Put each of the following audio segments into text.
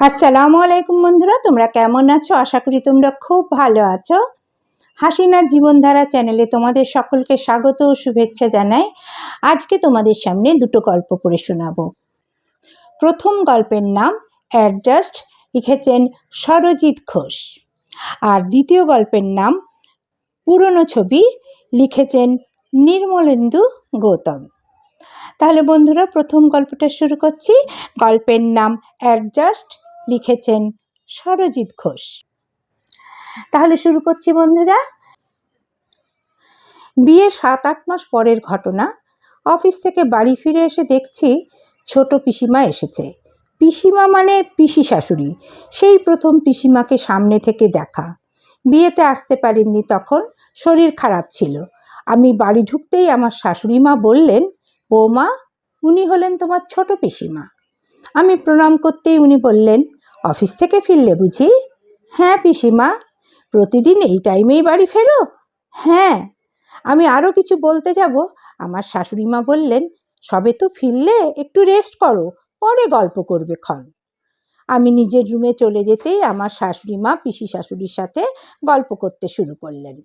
আসসালামু আলাইকুম বন্ধুরা, তোমরা কেমন আছো? আশা করি তোমরা খুব ভালো আছো। হাসিনা জীবনধারা চ্যানেলে তোমাদের সকলকে স্বাগত ও শুভেচ্ছা জানাই। আজকে তোমাদের সামনে দুটো গল্প পড়ে শোনাবো। প্রথম গল্পের নাম অ্যাডজাস্ট লিখেছেন সরজিৎ ঘোষ। আর দ্বিতীয় গল্পের নাম পুরনো ছবি, লিখেছেন নির্মলেন্দু গৌতম। তাহলে বন্ধুরা, প্রথম গল্পটা শুরু করছি। গল্পের নাম অ্যাডজাস্ট লিখেছেন সরজিৎ ঘোষ। তাহলে শুরু করছি বন্ধুরা। বিয়ের সাত আট মাস পরের ঘটনা। অফিস থেকে বাড়ি ফিরে এসে দেখছি ছোট পিসিমা এসেছে। পিসিমা মানে পিসি শাশুড়ি। সেই প্রথম পিসিমাকে সামনে থেকে দেখা। বিয়েতে আসতে পারেননি তখন, শরীর খারাপ ছিল। আমি বাড়ি ঢুকতেই আমার শাশুড়ি মা বললেন, বৌমা, উনি হলেন তোমার ছোট পিসিমা। আমি প্রণাম করতেই উনি বললেন অফিস থেকে ফিরলে বুঝি? হ্যাঁ পিসিমা। প্রতিদিন এই টাইমেই বাড়ি ফেরো? হ্যাঁ। আমি আরও কিছু বলতে যাব। আমার শাশুড়ি মা বললেন, সবে তো ফিরলে একটু রেস্ট করো, পরে গল্প করবে ক্ষণ। আমি নিজের রুমে চলে যেতেই আমার শাশুড়ি মা পিসি শাশুড়ির সাথে গল্প করতে শুরু করলেন।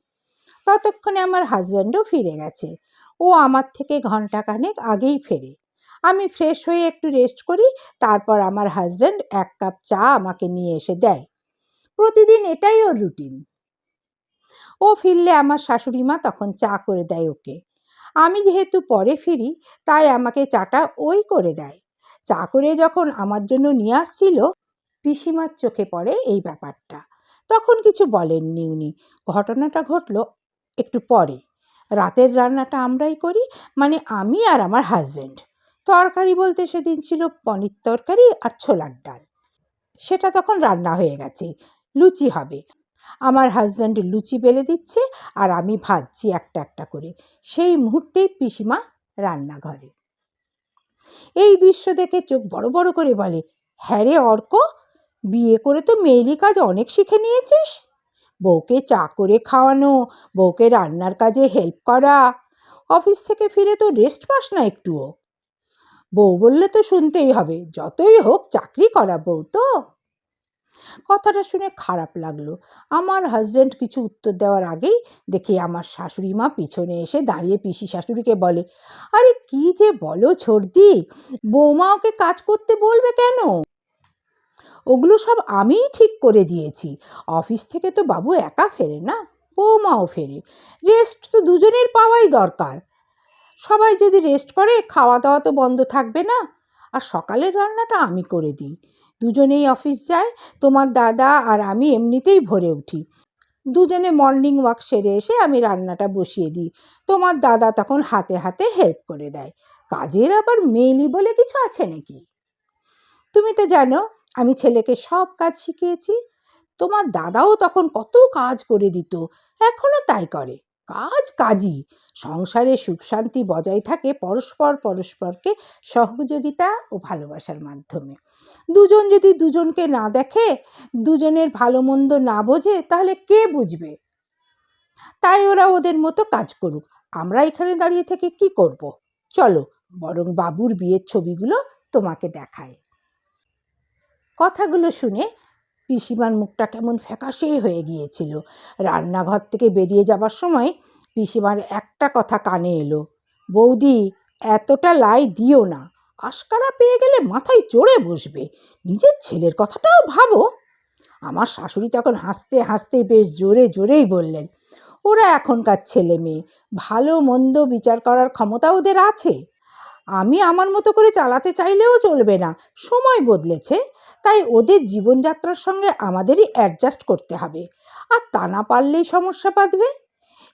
ততক্ষণে আমার হাজব্যান্ডও ফিরে গেছে। ও আমার থেকে ঘন্টাখানেক আগেই ফেরে। আমি ফ্রেশ হয়ে একটু রেস্ট করি, তারপর আমার হাজব্যান্ড এক কাপ চা আমাকে নিয়ে এসে দেয়। প্রতিদিন এটাই ওর রুটিন ও ফিরলে আমার শাশুড়ি মা তখন চা করে দেয় ওকে। আমি যেহেতু পরে ফিরি, তাই আমাকে চাটা ওই করে দেয়। চা করে যখন আমার জন্য নিয়ে আসছিল, পিসিমার চোখে পড়ে এই ব্যাপারটা। তখন কিছু বলেননি উনি। ঘটনাটা ঘটলো একটু পরে। রাতের রান্নাটা আমরাই করি মানে আমি আর আমার হাজব্যান্ড তরকারি বলতে সেদিন ছিল পনির তরকারি আর ছোলার ডাল। সেটা তখন রান্না হয়ে গেছে, লুচি হবে। আমার হাজব্যান্ড লুচি বেলে দিচ্ছে আর আমি ভাজছি একটা একটা করে। সেই মুহূর্তেই পিসিমা রান্নাঘরে। এই দৃশ্য দেখে চোখ বড় বড় করে বলে হ্যাঁ রে অর্ক, বিয়ে করে তো মেয়েলি কাজ অনেক শিখে নিয়েছিস। বউকে চা করে খাওয়ানো, বউকে রান্নার কাজে হেল্প করা। অফিস থেকে ফিরে তো রেস্ট পাস না একটুও। বউ বললে তো শুনতেই হবে, যতই হোক চাকরি করা বউ তো। কথাটা শুনে খারাপ লাগল। আমার হাজব্যান্ড কিছু উত্তর দেওয়ার আগেই দেখি আমার শাশুড়ি মা পিছনে এসে দাঁড়িয়ে পিসি শাশুড়িকে বলে, আরে কি যে বলো ছর্দি বৌমা ওকে কাজ করতে বলবে কেন? ওগুলো সব আমিই ঠিক করে দিয়েছি। অফিস থেকে তো বাবু একা ফেরে না, বৌমাও ফেরে। রেস্ট তো দুজনের পাওয়াই দরকার। সবাই যদি রেস্ট করে খাওয়া দাওয়া তো বন্ধ থাকবে না। আর সকালের রান্নাটা আমি করে দিই। দুজনেই অফিস যায়, তোমার দাদা আর আমি এমনিতেই ভরে উঠি। দুজনে মর্নিং ওয়াক সেরে এসে আমি রান্নাটা বসিয়ে দিই। তোমার দাদা তখন হাতে হাতে হেল্প করে দেয়। কাজের আবার মেয়েলি বলে কিছু আছে নাকি? তুমি তো জানো, আমি ছেলেকে সব কাজ শিখিয়েছি। তোমার দাদাও তখন কত কাজ করে দিত এখনও তাই করে। কাজ কাজই। সংসারে সুখ শান্তি বজায় থাকে পরস্পর পরস্পরকে সহযোগিতা ও ভালোবাসার মাধ্যমে। দুজন যদি দুজনকে না দেখে, দুজনের ভালো মন্দ না বোঝে, তাহলে কে বুঝবে? তাই ওরা ওদের মতো কাজ করুক। আমরা এখানে দাঁড়িয়ে থেকে কি করব। চলো, বরং বাবুর বিয়ের ছবিগুলো তোমাকে দেখায় কথাগুলো শুনে পিসিমার মুখটা কেমন ফ্যাকাশে হয়ে গিয়েছিল। রান্নাঘর থেকে বেরিয়ে যাবার সময় পিসিমার একটা কথা কানে এলো, বৌদি, এতটা লাই দিও না। আশকারা পেয়ে গেলে মাথায় চড়ে বসবে। নিজের ছেলের কথাটাও ভাবো। আমার শাশুড়ি তখন হাসতে হাসতে বেশ জোরে জোরেই বললেন, ওরা এখনকার ছেলে মেয়ে ভালো মন্দ বিচার করার ক্ষমতা ওদের আছে? আমি আমার মতো করে চালাতে চাইলেও চলবে না। সময় বদলেছে, তাই ওদের জীবনযাত্রার সঙ্গে আমাদেরই অ্যাডজাস্ট করতে হবে। আর তা না পারলেই সমস্যা বাঁধবে।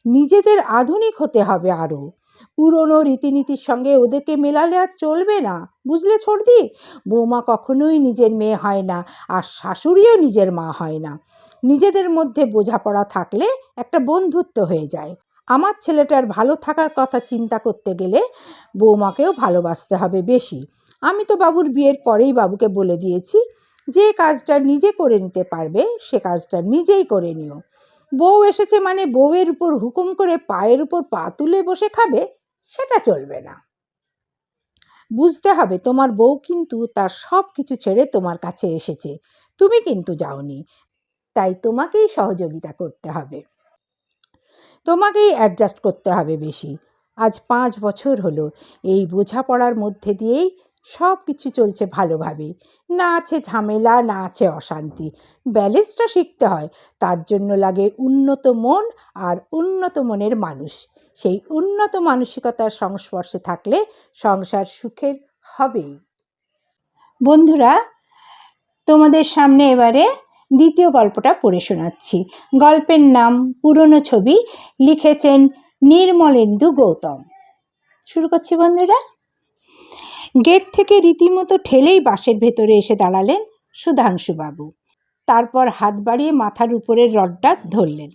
নিজেদের আধুনিক হতে হবে আরও। পুরনো রীতিনীতির সঙ্গে ওদেরকে মেলালে আর চলবে না। বুঝলে ছর্দি বৌমা কখনোই নিজের মেয়ে হয় না, আর শাশুড়িও নিজের মা হয় না। নিজেদের মধ্যে বোঝাপড়া থাকলে একটা বন্ধুত্ব হয়ে যায়। আমার ছেলেটার ভালো থাকার কথা চিন্তা করতে গেলে বৌমাকেও ভালোবাসতে হবে বেশি। আমি তো বাবুর বিয়ের পরেই বাবুকে বলে দিয়েছি, যে কাজটা নিজে করে নিতে পারবে, সে কাজটা নিজেই করে নিও। বউ এসেছে মানে বউয়ের উপর হুকুম করে পায়ের উপর পা তুলে বসে খাবে, সেটা চলবে না। বুঝতে হবে তোমার বউ কিন্তু তার সব কিছু ছেড়ে তোমার কাছে এসেছে। তুমি কিন্তু যাওনি, তাই তোমাকেই সহযোগিতা করতে হবে। তোমাকেই অ্যাডজাস্ট করতে হবে বেশি। আজ পাঁচ বছর হলো, এই বোঝাপড়ার মধ্যে দিয়েই সব কিছু চলছে ভালোভাবে না আছে ঝামেলা, না আছে অশান্তি। ব্যালেন্সটা শিখতে হয়, তার জন্য লাগে উন্নত মন আর উন্নত মনের মানুষ। সেই উন্নত মানসিকতার সংস্পর্শে থাকলে সংসার সুখের হবেই। বন্ধুরা, তোমাদের সামনে এবারে দ্বিতীয় গল্পটা পড়ে শোনাচ্ছি। গল্পের নাম, পুরনো ছবি, লিখেছেন নির্মলেন্দু গৌতম। শুরু করছি বন্ধুরা। গেট থেকে রীতিমতো ঠেলেই বাসের ভেতরে এসে দাঁড়ালেন সুধাংশুবাবু। তারপর হাত বাড়িয়ে মাথার উপরের রডটা ধরলেন।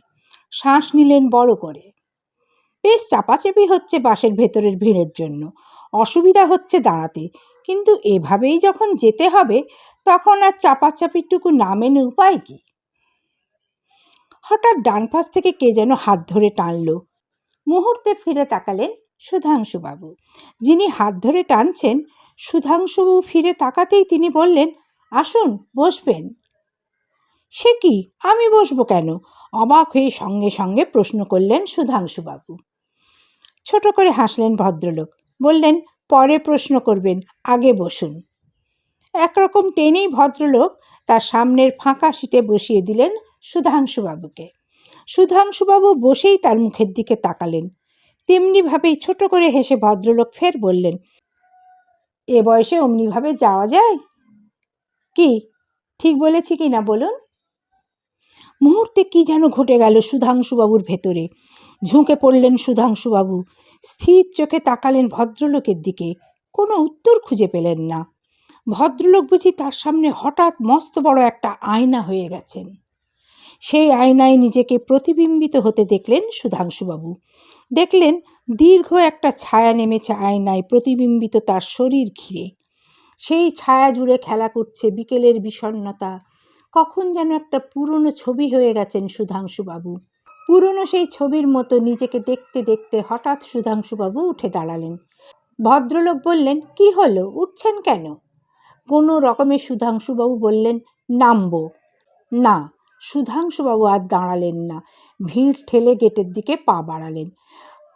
শ্বাস নিলেন বড় করে। বেশ চাপাচাপি হচ্ছে বাসের ভেতরের ভিড়ের জন্য। অসুবিধা হচ্ছে দাঁড়াতে। কিন্তু এভাবেই যখন যেতে হবে, তখন আর চাপাচাপিটুকু না মেনে উপায় কি? হঠাৎ ডান পাশ থেকে কে যেন হাত ধরে টানল। মুহূর্তে ফিরে তাকালেন সুধাংশুবাবু। যিনি হাত ধরে টানছেন, সুধাংশুবাবু ফিরে তাকাতেই তিনি বললেন, আসুন, বসবেন। সে কি? আমি বসবো কেন? অবাক হয়ে সঙ্গে সঙ্গে প্রশ্ন করলেন সুধাংশুবাবু। ছোট করে হাসলেন ভদ্রলোক। বললেন, পরে প্রশ্ন করবেন, আগে বসুন। একরকম টেনেই ভদ্রলোক তার সামনের ফাঁকা সিটে বসিয়ে দিলেন সুধাংশুবাবুকে। সুধাংশুবাবু বসেই তার মুখের দিকে তাকালেন। তেমনিভাবেই ছোট করে হেসে ভদ্রলোক ফের বললেন, এ বয়সে অমনিভাবে যাওয়া যায়? কি? ঠিক বলেছি কি না বলুন? মুহূর্তে কি যেন ঘটে গেল সুধাংশুবাবুর ভেতরে। ঝুঁকে পড়লেন সুধাংশুবাবু। স্থির চোখে তাকালেন ভদ্রলোকের দিকে। কোনো উত্তর খুঁজে পেলেন না। ভদ্রলোক বুঝি তার সামনে হঠাৎ মস্ত বড় একটা আয়না হয়ে গেছেন। সেই আয়নায় নিজেকে প্রতিবিম্বিত হতে দেখলেন সুধাংশুবাবু। দেখলেন দীর্ঘ একটা ছায়া নেমেছে আয়নায় প্রতিবিম্বিত তার শরীর ঘিরে। সেই ছায়া জুড়ে খেলা করছে বিকেলের বিষণ্নতা কখন যেন একটা পুরনো ছবি হয়ে গেছেন সুধাংশুবাবু। পুরনো সেই ছবির মতো নিজেকে দেখতে দেখতে হঠাৎ সুধাংশুবাবু উঠে দাঁড়ালেন। ভদ্রলোক বললেন, কি হলো? উঠছেন কেন? কোনো রকমে সুধাংশুবাবু বললেন, নামবো। না। সুধাংশুবাবু আর দাঁড়ালেন না। ভিড় ঠেলে গেটের দিকে পা বাড়ালেন।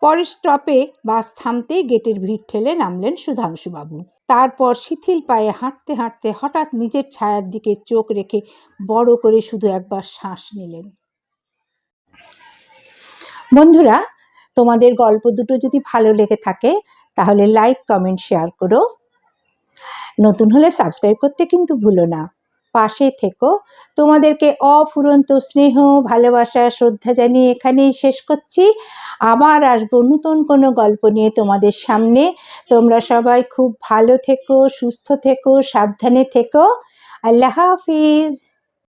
পরের স্টপে বাস থামতেই গেটের ভিড় ঠেলে নামলেন সুধাংশুবাবু। তারপর শিথিল পায়ে হাঁটতে হাঁটতে হঠাৎ নিজের ছায়ার দিকে চোখ রেখে বড় করে শুধু একবার শ্বাস নিলেন। বন্ধুরা, তোমাদের গল্প দুটো যদি ভালো লেগে থাকে, তাহলে লাইক কমেন্ট শেয়ার করো। নতুন হলে সাবস্ক্রাইব করতে কিন্তু ভুলো না। পাশে থেকো। তোমাদেরকে অফুরন্ত স্নেহ, ভালোবাসা, শ্রদ্ধা জানিয়ে এখানেই শেষ করছি। আবার আসব নতুন কোনো গল্প নিয়ে তোমাদের সামনে। তোমরা সবাই খুব ভালো থেকো, সুস্থ থেকো, সাবধানে থেকো। আল্লাহ হাফিজ।